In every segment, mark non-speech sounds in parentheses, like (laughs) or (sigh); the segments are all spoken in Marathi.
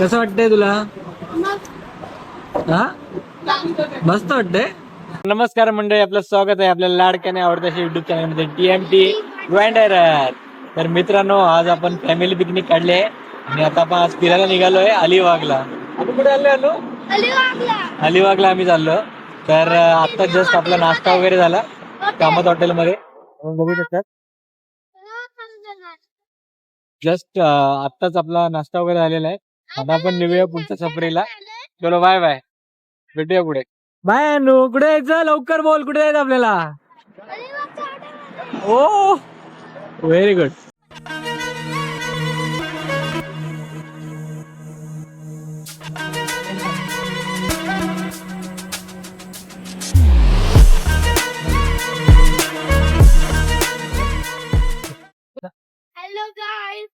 कसं वाटतंय तुला? हा? मस्त वाटतंय? नमस्कार मंडळी आपलं स्वागत आहे आपल्या लाडक्याने आवडत्या युट्यूब चॅनलमध्ये टी एम टी ग्राइंडर तर मित्रांनो आज आपण फॅमिली पिकनिक काढली आहे. आणि आता आपण आज फिरायला निघालोय अलिबागला. आपण कुठे आलोय आलो अलिबागला. आम्ही चाललो. तर आता जस्ट आपला नाश्ता वगैरे झाला. कामत हॉटेलमध्ये. आपण बघू शकतात. जस्ट आत्ताच आपला नाश्ता वगैरे झालेला आहे. आता आपण निघूया पुढच्या सफरीला. चलो बाय बाय भेटूया पुढे. बाय अनु. कुठे जायचं लवकर बोल. कुठे जायचं आपल्याला? Oh. Very good hello guys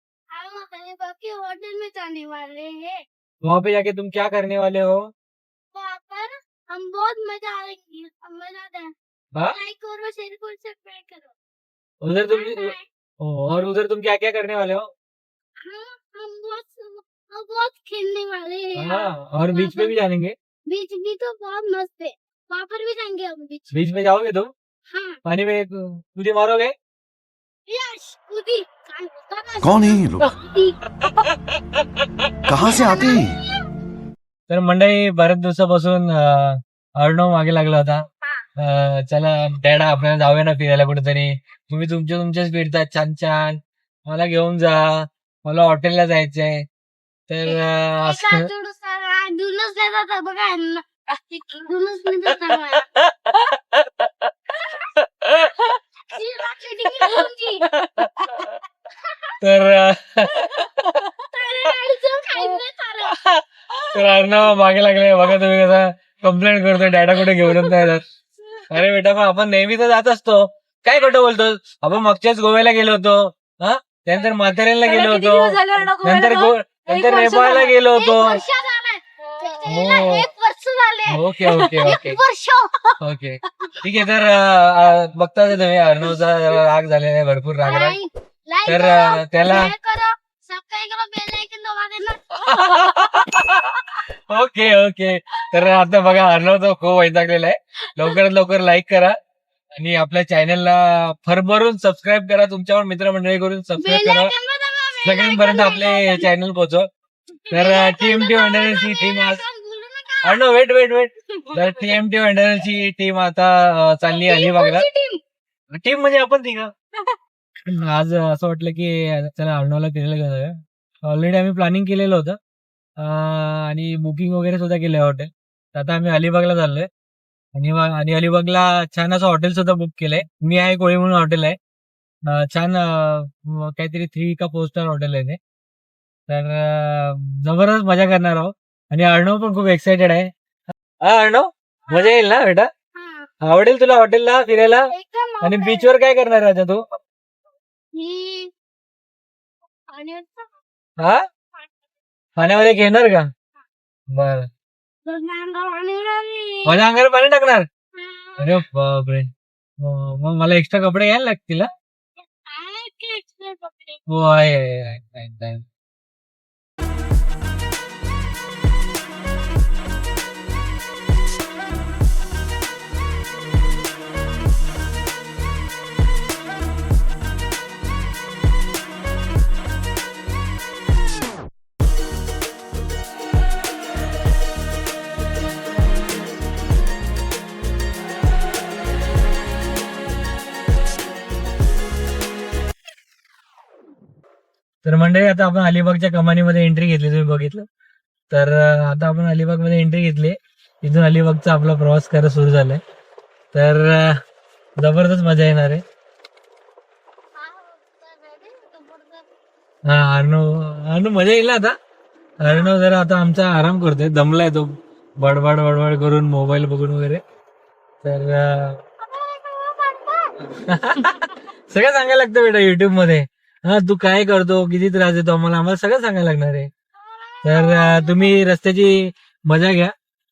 अपने बाकी होटल में जाने वाले हैं। वहाँ पे जाके तुम क्या करने वाले हो? वहाँ पर हम बहुत मज़ा आएँगे। हम मज़ा हैं? हाँ? करो शेयर करो सब्सक्राइब करो। उधर तुम और उधर तुम क्या क्या करने वाले हो? हम हम बहुत हम बहुत खेलने वाले हैं हाँ और बीच पे भी जाएँगे? बीच भी तो बहुत मस्त है। वहाँ पर भी जाएँगे हम बीच बीच में। जाओगे तुम? हाँ। पानी में तुझे मारोगे? कौन है ये लोग. कहाँ से आते? हैं? तर मंडळी बऱ्याच दिवसापासून अं, अर्णव मागे लागला होता. अं, चला डॅडा आपल्याला जाऊया ना फिरायला कुठेतरी. तुम्ही तुमच्या तुमच्याच फिरतात छान छान. मला घेऊन जा. मला हॉटेलला जायचंय. तर अं, असं बघा. (laughs) तर तारे अर्णव मागे लागले. बघा तुम्ही कसा कंप्लेंट करतोय. डॅडा कुठे घेऊनच नाही अरे बेटा मग आपण नेहमी तर जात असतो. काय खोटं बोलतो आपण मागच्याच गोव्याला गेलो होतो. हा? त्यानंतर म्हाताऱ्याला गेलो होतो. नंतर गो- नंतर नेपाळला गेलो होतो. हो. एक वर्ष झाले. Okay okay okay. एक वर्ष. ओके. ठीक आहे तर अं, बघता तुम्ही अर्णवचा जरा राग झालेला आहे भरपूर राग राग. लाईक तर करो, अं, त्याला शेअर करो. सबस्क्राईब करो बेल आयकन दबा देना (laughs) ओके ओके. तर आता बघा अर्णव तो खूप वैतागलेला आहे. लवकरात लवकर लाईक करा. आणि आपल्या चॅनलला भरभरून सबस्क्राईब करा. तुमच्यावर मित्रमंडळी करून सबस्क्राईब बेल करा. आयकन दबा बेल सगळ्यांपर्यंत आपले. चॅनल पोहोचव तर टीम टी बेल टीम आज अर्णव वेट वेट वेट तर टीएम टी वंडरची टीम आता चालली अलिबागला कोणची टीम? म्हणजे आपण तिघ. (laughs) आज असं वाटलं की चला अर्णवला फिरायला घेऊन जाऊया. ऑलरेडी आम्ही प्लॅनिंग केलेलं होतं. आणि बुकिंग वगैरे सुद्धा केलं हॉटेल तर आता आम्ही अलिबागला चाललोय. आणि आणि अलिबागला छान असं हॉटेल सुद्धा बुक केलंय. मी आहे कोळी म्हणून हॉटेल आहे. छान काहीतरी थ्री का फोर स्टार हॉटेल आहे ते. तर जबरदस्त मजा करणार आहोत. आणि अर्णव पण खूप एक्साइटेड आहे. हा अर्णव? मजा येईल ना बेटा. आवडेल तुला हॉटेलला फिरायला? आणि आवडेल. बीचवर काय करणार राजा तू? ही हा? पाण्यामध्ये घेणार का? बर. माझ्या अंगावर पाणी टाकणार. अरे बापरे. हो, मग मला एक्स्ट्रा कपडे घ्यायला लागतील हा? आहे तर मंडळी आता आपण अलिबागच्या कमानीमध्ये एंट्री घेतली. तुम्ही बघितलं? तर आता आपण अलिबागमध्ये एंट्री घेतली. इथून अलिबागचा आपला प्रवास करायला सुरू झालाय. तर जबरदस्त मजा येणार आहे. हा, अर्णव अर्णव मजा येईल आता? अर्णव जरा आता आमचा आराम करतोय. दमलाय तो. बडबड बडबड करून मोबाईल बघून वगैरे. तर (laughs) सगळं सांगायला लागतं बेटा युट्यूबमध्ये. हा तू काय करतो? किती त्रास देतो आम्हाला? आम्हाला सगळं सांगायला लागणार आहे. तर तुम्ही रस्त्याची मजा घ्या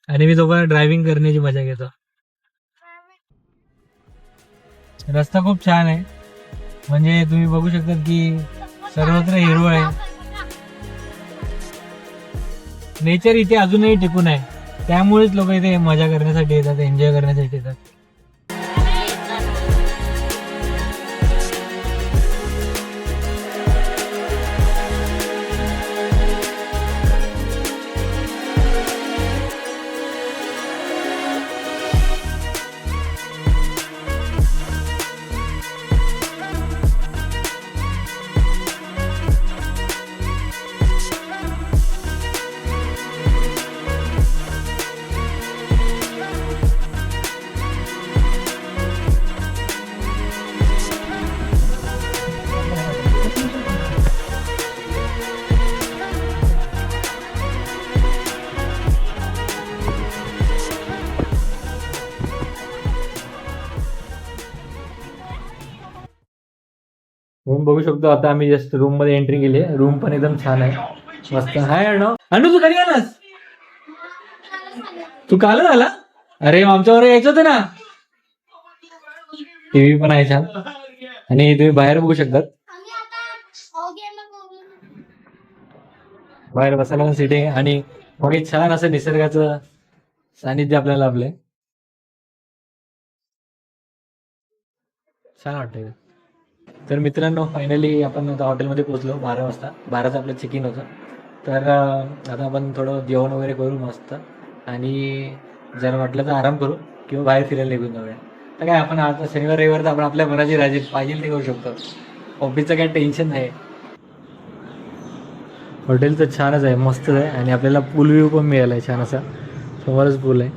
आणि मी तोपर्यंत ड्रायव्हिंग करण्याची मजा घेतो. रस्ता खूप छान आहे. म्हणजे तुम्ही बघू शकता की सर्वत्र हिरवळ आहे. नेचर इथे अजूनही टिकून आहे. त्यामुळेच लोक इथे मजा करण्यासाठी येतात एन्जॉय करण्यासाठी येतात. रूम बघू शकतो. आता आम्ही जस्ट रूममध्ये एंट्री केली रूम पण एकदम छान आहे. मस्त. हाय अनु अनु तू कधी आलास? तू कालच आला? अरे आमच्यावर यायचं होतं ना. टीव्ही पण आहे छान. आणि तुम्ही बाहेर बघू शकतात. बाहेर बसायला पण सिटिंग आणि मग एक छान असं निसर्गाचं सानिध्य आपल्याला लाभलंय. छान वाटतंय. तर मित्रांनो फायनली आपण आता हॉटेलमध्ये पोहोचलो बारा वाजता. बाराचं आपलं चेक इन होतं. तर आता आपण थोडं जेवण वगैरे करू मस्त. आणि जर वाटलं तर आराम करू किंवा बाहेर फिरायला निघून जाऊया. तर काय आपण आता शनिवार रविवार तर आपण आपल्या मनाची राजी पाहिजे ते करू शकतो. ऑफिसचं काही टेन्शन नाही हॉटेल तर छानच आहे मस्तच आहे. आणि आपल्याला पूल व्ह्यू पण मिळाला आहे छान असा समोरच पूल आहे.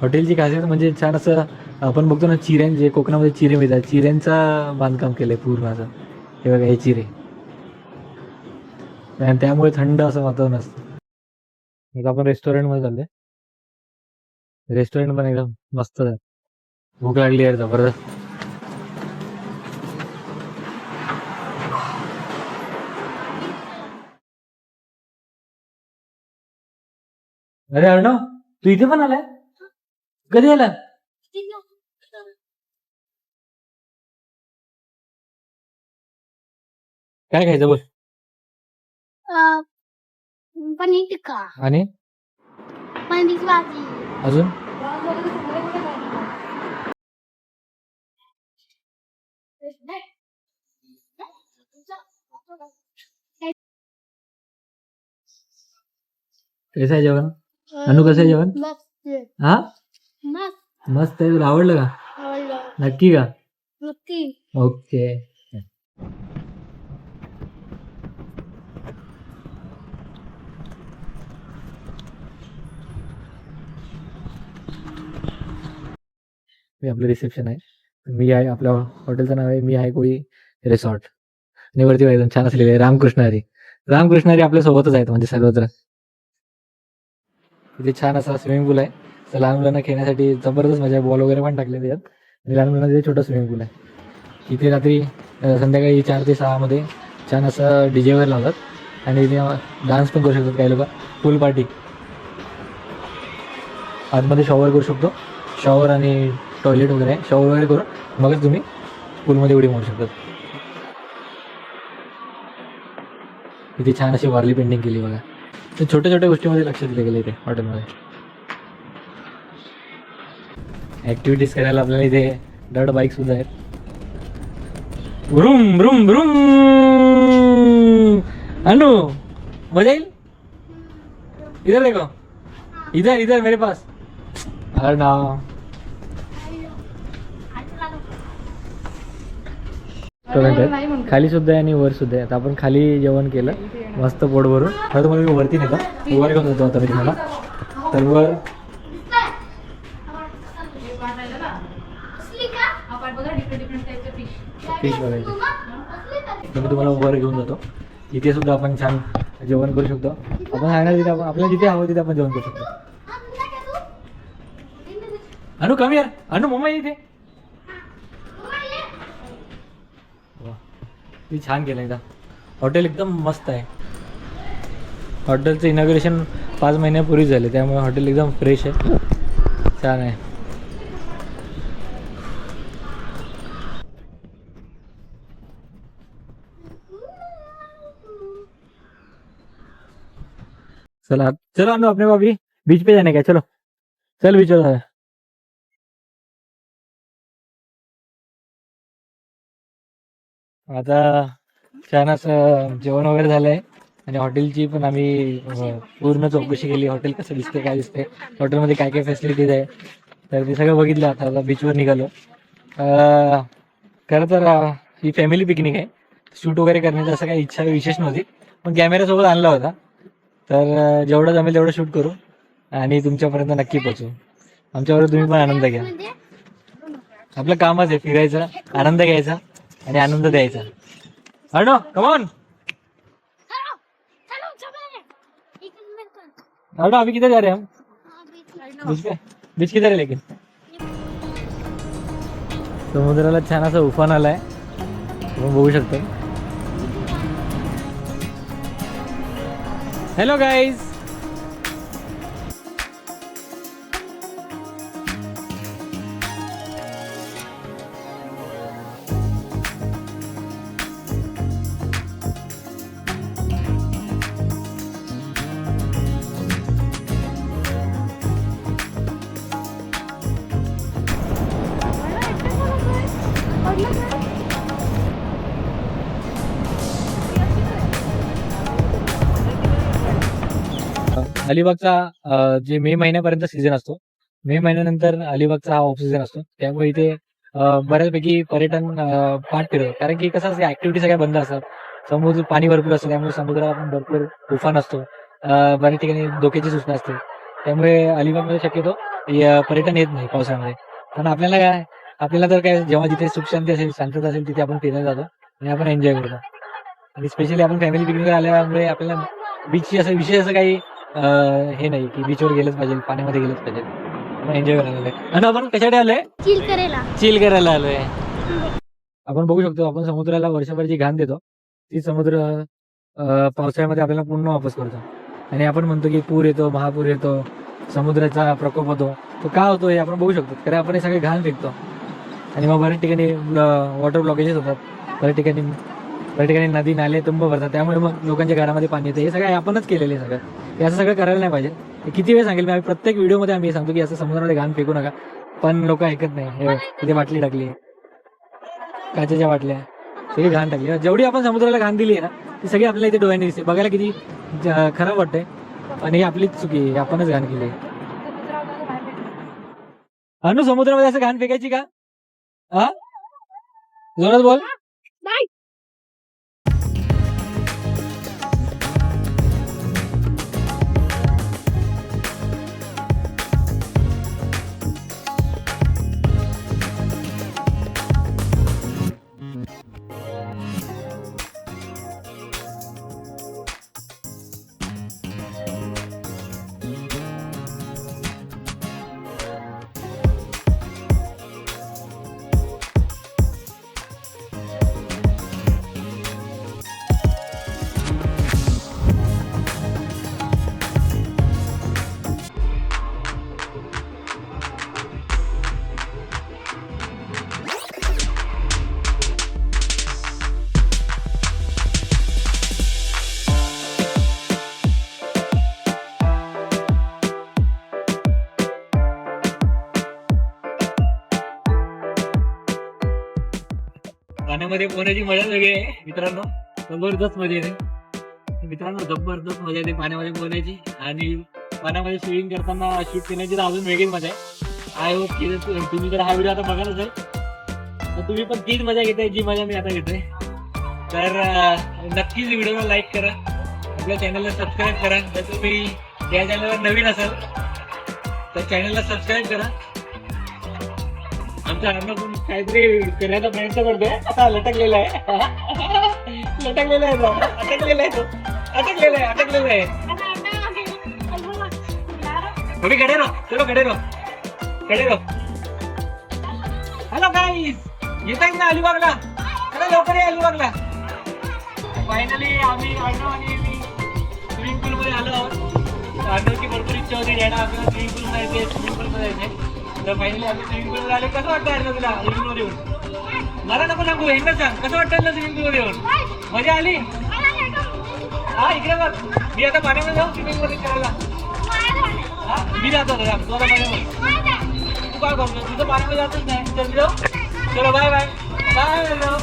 हॉटेलची खासियत म्हणजे छान असं आपण बघतो ना चिऱ्यां जे कोकणामध्ये चिरे मिळतात चिऱ्यांचा बांधकाम केलंय पूर्ण असं. हे बघा हे चिरे. आणि त्यामुळे थंड असं वातावरण असतं. आता आपण रेस्टॉरंटमध्ये चाललोय. रेस्टॉरंट पण एकदम मस्त आहे भूक लागली आहे जबरदस्त अरे अर्णव तू इथे पण आलाय? कधी आला? काय खायचं बोल पनीर टिक्का. आणि? पनीर भाजी. अजून? कसं आहे जेवण अनु कसं आहे जेवण हा? मस्त. मस्त आहे तुला आवडलं का? नक्की का? नक्की. ओके. मी आपलं रिसेप्शन आहे. मी आहे आपल्या हॉटेलचं नाव आहे मी आहे कोळी रिसॉर्ट आणि वरती एकदम छान असलेले रामकृष्ण हरी. रामकृष्ण हरी आपल्या सोबतच आहेत म्हणजे सर्वत्र. इथे छान असा स्विमिंग पूल आहे. तर लहान मुलांना खेळण्यासाठी जबरदस्त मजा बॉल वगैरे पण टाकले त्यात आणि लहान मुलांना तिथे छोटा स्विमिंग पूल आहे. इथे रात्री संध्याकाळी चार ते सहामध्ये छान असं डी जे वगैरे लावतात. आणि इथे डान्स पण करू शकतात काही लोक. पूल पार्टी आतमध्ये शॉवर करू शकतो. शॉवर आणि टॉयलेट वगैरे आहे. शॉवर वगैरे करून मगच तुम्ही पूलमध्ये उडी मारू शकतात. इथे छान अशी वारली पेंटिंग केली बघा. तर छोट्या छोट्या गोष्टीमध्ये लक्ष दिलं गेलं इथे हॉटेलमध्ये ॲक्टिव्हिटीज करायला आपल्याला इथे डड बाईक सुद्धा आहेत. ब्रुम ब्रुम ब्रुम. अनु मजा येईल? इधर देखो. इधर इधर मेरे पास. अरे ना. खाली सुद्धा आहे आणि वर सुद्धा आहे. आता आपण खाली जेवण केलं. मस्त पोट भरून. तुम्हाला मी वरती नेतो वर घेऊन जातो आता मी तुम्हाला तर वर असली का फिश बघायचे. असली तर मी तुम्हाला वर घेऊन जातो. इथे सुद्धा आपण छान जेवण करू शकतो. आपण सांगणार तिथे आपण आपल्याला जिथे हवं तिथे आपण जेवण करू शकतो. अनु कमी यार अनु मुंबई इथे. वा. छान केलं एकदा हॉटेल एकदम मस्त आहे. हॉटेलचं इनॉग्रेशन पाच महिन्यापूर्वी झाले त्यामुळे हॉटेल एकदम फ्रेश आहे. छान आहे. चला चलो अनु अपने को अभी बीच पे जाने का चलो। चल बीच चलो आता छान असं जेवण वगैरे झालंय आणि हॉटेलची पण आम्ही पूर्ण चौकशी केली. हॉटेल कसं दिसते काय दिसते हॉटेलमध्ये काय काय फॅसिलिटीज आहे तर ते सगळं बघितलं आता आता बीचवर निघालो. खरं तर ही फॅमिली पिकनिक आहे. शूट वगैरे करण्याची असं काही इच्छा विशेष नव्हती पण कॅमेरा सोबत आणला होता. तर जेवढं जमेल तेवढं शूट करू आणि तुमच्यापर्यंत नक्की पोहोचू. आमच्यावर तुम्ही पण आनंद घ्या. आपलं कामच आहे फिरायचं आनंद घ्यायचा आणि आनंद द्यायचा. हॅलो कमॉन हॅलो चलो चलो अभी जा रहे हम बीच किती बीच लेकिन. समुद्राला छान असा उफान आलाय. तुम्ही बघू शकता. हॅलो गाईज अलिबागचा जे मे महिन्यापर्यंत सीझन असतो मे महिन्यानंतर अलिबागचा हा ऑफ सीझन असतो. त्यामुळे इथे बऱ्याचपैकी पर्यटन पाठ फिरतो कारण की कसं असतं ऍक्टिव्हिटी सगळ्या बंद असतात. समुद्र पाणी भरपूर असतं त्यामुळे समुद्राला पण भरपूर तुफान असतो. बऱ्याच ठिकाणी धोक्याची सूचना असते. त्यामुळे अलिबागमध्ये शक्यतो पर्यटन येत नाही पावसाळ्यामध्ये पण आपल्याला काय आपल्याला तर काय जेव्हा जिथे सुख शांती असेल शांतता असेल तिथे आपण फिरायला जातो. आणि आपण एन्जॉय करतो. आणि स्पेशली आपण फॅमिली पिकनिक आल्यामुळे आपल्याला बीचची असं विशेष असं काही हे नाही की बीचवर गेलंच पाहिजे पाण्यामध्ये गेलंच पाहिजे. आपण एन्जॉय करायला आलोय. आणि आपण कशासाठी आलोय? चिल करेला चिल करायला आलोय. आपण बघू शकतो आपण समुद्राला वर्षभर जी घाण देतो ती समुद्र पावसाळ्यामध्ये आपल्याला पूर्ण वापस करतो. आणि आपण म्हणतो की पूर येतो महापूर येतो समुद्राचा प्रकोप होतो. तो का होतो हे आपण बघू शकतो कारण आपण हे सगळे घाण फेकतो. आणि मग बऱ्याच ठिकाणी वॉटर ब्लॉकेजेस होतात. बऱ्याच ठिकाणी त्या ठिकाणी नदी नाले तुंब भरतात. त्यामुळे मग लोकांच्या घरामध्ये पाणी येतं. हे सगळं आपणच केलेलं आहे सगळं. हे असं सगळं करायला नाही पाहिजे. किती वेळ सांगेल मी? आम्ही प्रत्येक व्हिडिओमध्ये आम्ही सांगतो की असं समुद्रामध्ये घाण फेकू नका. पण लोक ऐकत नाही. हे तिथे बाटली टाकली काचेच्या बाटल्या. सगळी घाण टाकली जेवढी आपण समुद्राला घाण दिली आहे ना ती सगळी आपल्याला इथे डोळ्यांनी दिसते. बघायला किती खराब वाटतंय. आणि ही आपलीच चुकी आहे. आपणच घाण केली आहे. अनु समुद्रामध्ये असं घाण फेकायची का? हा? जोरात बोल. नाही. पाण्यामध्ये पोहण्याची मजा वेगळी आहे मित्रांनो. जबरदस्त मजा येते मित्रांनो जबरदस्त मजा येते पाण्यामध्ये पोहण्याची आणि पाण्यामध्ये स्विमिंग करताना शूट करण्याची तर अजून वेगळीच मजा आहे. आय होप की तुम्ही जर हा व्हिडिओ आता बघायलाच आहे तर तुम्ही पण तीच मजा घेताय जी मजा मी आता घेतोय. तर नक्कीच व्हिडिओला लाईक करा. आपल्या चॅनलला सबस्क्राईब करा. जर तुम्ही या चॅनलवर नवीन असाल तर चॅनलला सबस्क्राईब करा. आमचा अन्न काहीतरी करण्याचा प्रयत्न करतोय. आता लटकलेला आहे. लटकलेला आहे तो. अटकलेला आहे तो. अटकलेला आहे अटकलेला आहे. खड़े रहो चलो खड़े रहो खड़े हॅलो गाईस येत आहेत ना अलिबागला? अरे लवकर या अलिबागला. फायनली आम्ही अर्णव आणि मी स्विमिंग पूल मध्ये आलो आहोत. अर्णवची भरपूर इच्छा होती डॅडा आपल्याला स्विमिंग पूल मध्ये स्विमिंग पूल जायचे तर फायनली आम्ही स्विमिंग पूल आले कसं वाटतं अर्णव तुला? स्विमिंग पूल येऊन मला नको सांगू यांना सांग कसं वाटतं ना स्विमिंग पूल येऊन मजा आली? हा इकडे बघ. मी आता पाण्यामध्ये जाऊ स्विमिंग पूल करायला हा मी जातो आता तू आता पाण्यामध्ये. तू काय करतो तुझं पाण्यामध्ये जातच नाही. चल जाऊ. चलो बाय बाय बाय जाऊ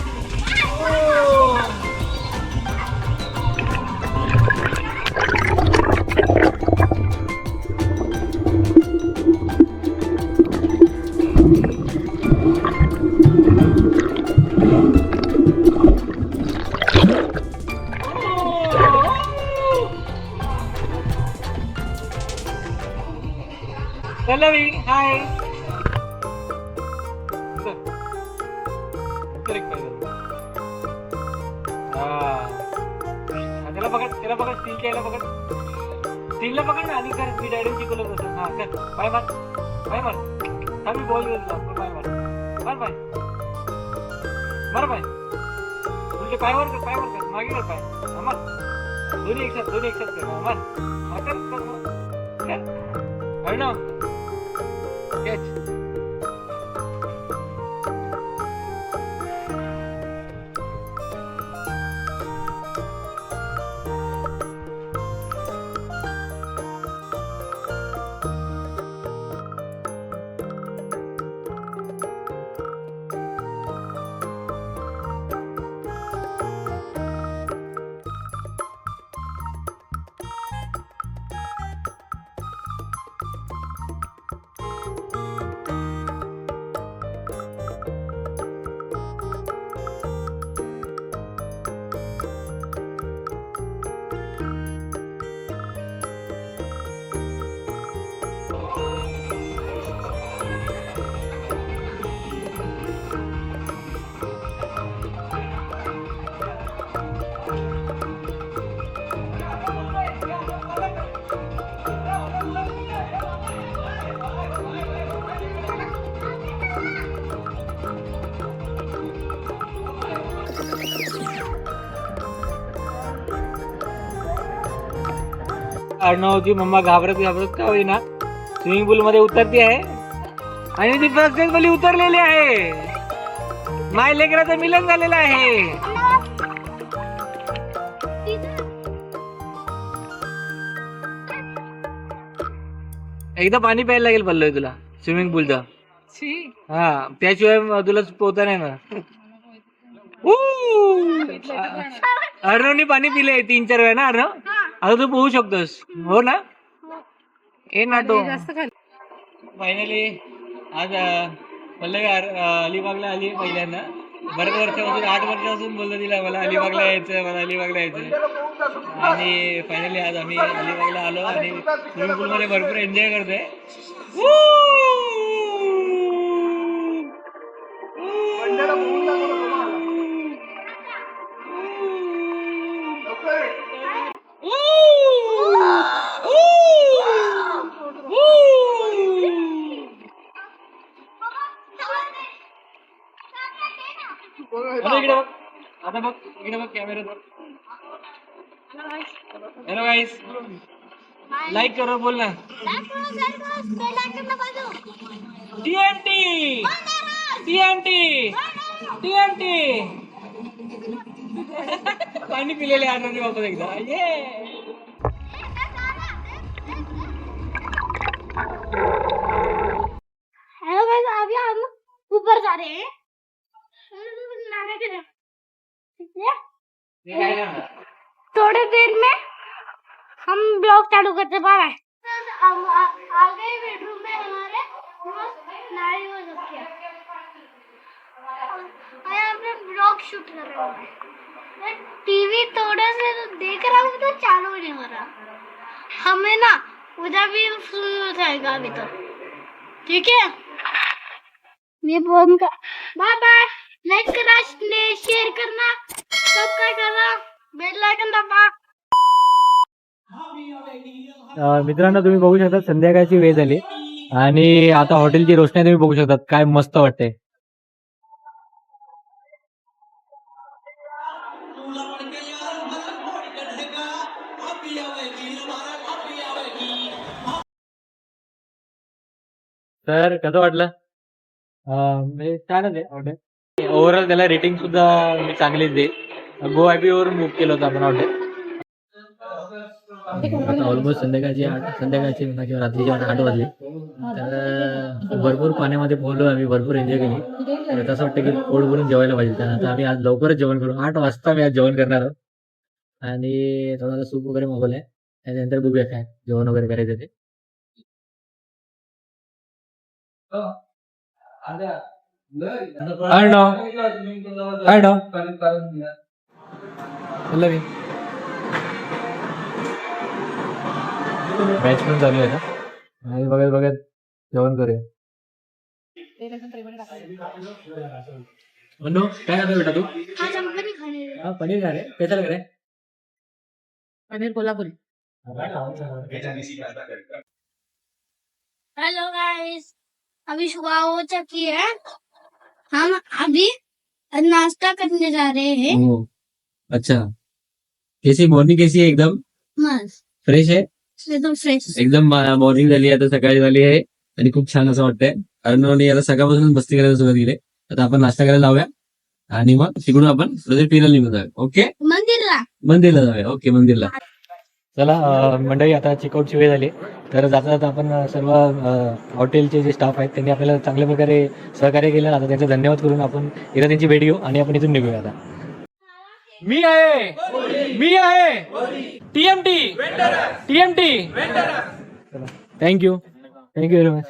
です。अर्णवची मम्मा घाबरत घाबरत का होईना? स्विमिंग पूल मध्ये उतरती आहे. आणि ती सक्सेसफुली उतरलेली आहे. माय लेकराचं मिलन झालेलं आहे. एकदा पाणी प्यायला लागेल पल्लोय तुला स्विमिंग पूलचं. हा त्याशिवाय तुला पोहता नाही ना (laughs) अर्णवनी पाणी पिलंय तीन चार वेळा ना अर्णव? आता तू पोहू शकतोस. हो ना? ए नाटो फायनली आज पल्लवी अलिबागला आली पहिल्यांदा. बरेच वर्षापासून आठ वर्षापासून बोललो तिला मला अलिबागला यायचं मला अलिबागला यायचं. आणि फायनली आज आम्ही अलिबागला आलो आणि स्विमिंग पूल मध्ये भरपूर एन्जॉय करतोय. कॅमेरा हॅलो गाईस लाईक करो बोल ना टीएनटी टीएनटी टीएनटी पाणी पिलेले आनंदी वापस एकदा. ये हेलो गाइस अभी हम ऊपर जा रहे हैं. थोड़ी देर में हम ब्लॉग चालू करते बेडरूम में हमारे नारी हो रखे ब्लॉग शूट कर रहे हैं। टीवी थोड़ा से तो देख रहा हूँ तो चालू नहीं हो रहा। हमें ना उधर भी शुरू हो जाएगा अभी तो। ठीक है? ये फ़ोन का बाय बाय। लाइक करा शेयर करना। मित्रांनो तुम्ही बघू शकता संध्याकाळची वेळ झाली. आणि आता हॉटेलची रोषणाई तुम्ही बघू शकतात काय मस्त वाटते तर कसं वाटलं? म्हणजे छानच आहे हॉटेल. ओव्हरऑल त्याला रेटिंग सुद्धा मी चांगलीच देईल गो आय पी वरून बुक केलं होतं आपण हॉटेल आता ऑलमोस्ट संध्याकाळची आठ संध्याकाळची म्हणा किंवा रात्रीची आठ आठ वाजले तर भरपूर पाण्यामध्ये पोहलो आम्ही भरपूर एन्जॉय केली तर असं वाटतं की पोट भरून जेवायला पाहिजे तर आता आम्ही आज लवकरच जेवण करू आठ वाजता मी आज जेवण करणार आहोत आणि थोडासा सूप वगैरे मागवलाय त्यानंतर बघूया काय जेवण वगैरे करायचं ते. पल्लवी मॅच पण चालू आहे ना? आणि बघत बघत जेवण करूया. म्हणू काय करतो बेटा तू? हा पनीर खा रे. कशाला करे पनीर कोल्हापुरी. हेलो गाइस अभी सुबह हो चुकी है. हम अभी नाश्ता करने जा रहे हैं. हो अच्छा. कैसी? मॉर्निंग कैसी आहे एकदम? मस्त. फ्रेश आहे एकदम फ्रेश एकदम मॉर्निंग झाली आता सकाळी झाली आहे आणि खूप छान असं वाटतंय. अरुणने आता सकाळपासून मस्ती करायला सुरुवात केली आता आपण नाश्ता करायला जाऊया आणि मग तिकडून आपण फिरायला निघून जाऊया. ओके मंदिरला. मंदिरला जाऊया. ओके मंदिरला. चला मंडळी आता चेकआउटची वेळ झाली. तर जाता जाता आपण सर्व हॉटेलचे जे स्टाफ आहेत त्यांनी आपल्याला चांगल्या प्रकारे सहकार्य केलं. आता त्यांचा धन्यवाद करून आपण एकदा त्यांची भेट घेऊ आणि आपण इथून निघूया आता. मी आहे. मी आहे. TMT TMT thank you thank you very much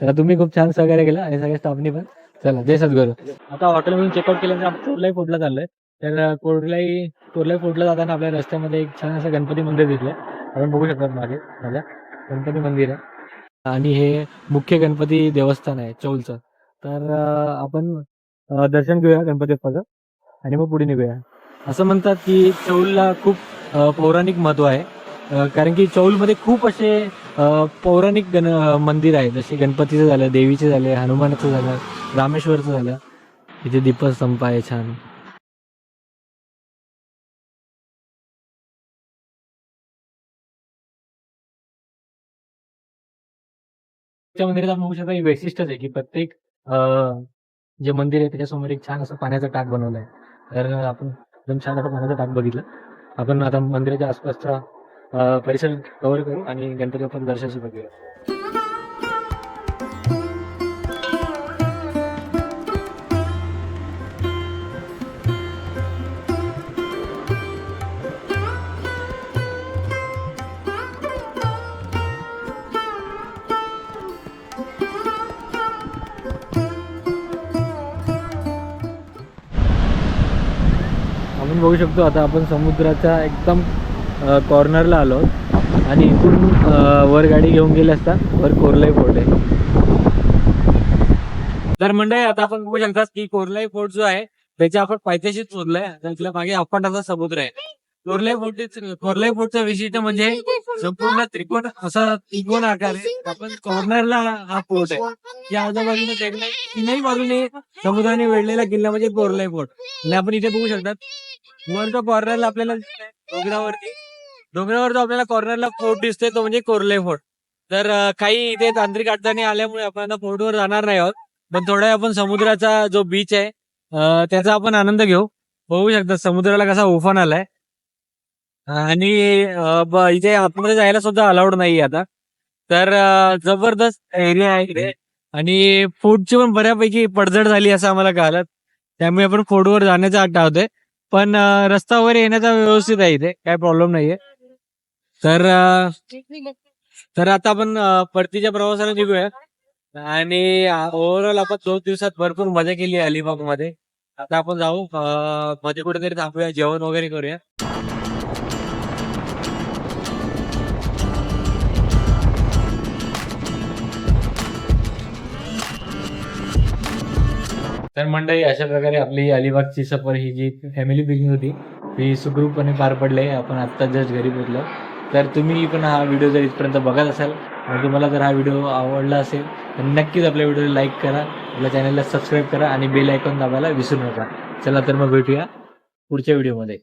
चला तुम्ही खूप छान सहकार्य केलं आणि सगळ्या स्टाफनी पण. चला जय सद्गुरू. आता हॉटेलमधून चेकआउट केल्यानंतर आपण कोरलाई फोर्टला चाललोय. तर कोरलाई कोरलाई फोर्टला जाताना आपल्या रस्त्यामध्ये एक छान असं गणपती मंदिर दिसलंय. आपण बघू शकतात मागे माझ्या गणपती मंदिर आहे. आणि हे मुख्य गणपती देवस्थान आहे चौलचं. तर आपण दर्शन घेऊया गणपती बाप्पाचं आणि मग पुढे निघूया. असं म्हणतात की चौलला खूप पौराणिक महत्त्व आहे. कारण की चौलमध्ये खूप असे पौराणिक गण मंदिर आहे जसे गणपतीचं झालं देवीचे झाले हनुमानाचं झालं रामेश्वरचं झालं. इथे दीपस्तंभ आहे छान. त्या मंदिरात आपण बघू शकता वैशिष्ट्यच आहे की प्रत्येक जे मंदिर आहे त्याच्यासमोर एक छान असं पाण्याचा टाक बनवलाय तर आपण एकदम छान असं मनाचा ताक बघितलं. आपण आता मंदिराच्या आसपासचा परिसर कव्हर करू आणि गणपती बाप्पाचं दर्शन सुद्धा घेऊ बघू शकतो. आता आपण समुद्राच्या एकदम कॉर्नरला आलो आणि इथून वर गाडी घेऊन गेले असता वर कोरलाई फोर्ट आहे. तर मंडळी आता आपण बघू शकतात की कोरलाई फोर्ट जो आहे त्याच्या आपण पायथ्याशीच चोरलाय. त्याच्यामागे अफाटाचा समुद्र आहे. कोरलाई फोर्ट कोरलाई फोर्टचं वैशिष्ट्य म्हणजे संपूर्ण त्रिकोण असा त्रिकोण आकार आहे. आपण कॉर्नरला हा फोर्ट आहे. या आजूबाजूने टेकलाय तीनही बाजूने समुद्राने वेढलेला किल्ला म्हणजे कोरले फोर्ट आणि आपण इथे बघू शकतात वरचा कॉर्नरला आपल्याला डोंगरावरती डोंगरावर जो आपल्याला कॉर्नरला फोर्ट दिसतोय तो म्हणजे कोरले फोर्ट तर काही इथे तांत्रिक अडचणी आल्यामुळे आपण आता फोर्टवर जाणार नाही आहोत. पण थोडा आपण समुद्राचा जो बीच आहे त्याचा आपण आनंद घेऊ. बघू शकता समुद्राला कसा उफान आलाय. आणि ब- इथे आतमध्ये जायला सुद्धा अलाउड नाही आता. तर जबरदस्त एरिया आहे इकडे. आणि फूडची पण बऱ्यापैकी पडझड झाली असं आम्हाला कळालं. त्यामुळे आपण फोडवर जाण्याचा आठ होतोय पण रस्ता वगैरे येण्याचा व्यवस्थित आहे इथे. काय प्रॉब्लेम नाहीये. तर तर आता आपण परतीच्या प्रवासाला निघूया. आणि ओव्हरऑल आपण दोन दिवसात भरपूर मजा केली आहे अलिबागमध्ये आता आपण जाऊ मध्ये कुठेतरी थांबूया जेवण वगैरे करूया. तर मंडळी अशा प्रकारे आपली अलिबागची सफर ही जी फॅमिली पिकनिक होती ही सुखरूपपणे पार पडले. आपण आत्ता जस्ट घरी पोहोचलो. तर तुम्ही पण हा व्हिडिओ जर इथपर्यंत बघत असाल आणि तुम्हाला जर हा व्हिडिओ आवडला असेल तर नक्कीच आपल्या व्हिडिओला लाईक करा आपल्या चॅनलला सबस्क्राईब करा आणि बेल आयकॉन दाबायला विसरू नका. चला तर मग भेटूया पुढच्या व्हिडिओमध्ये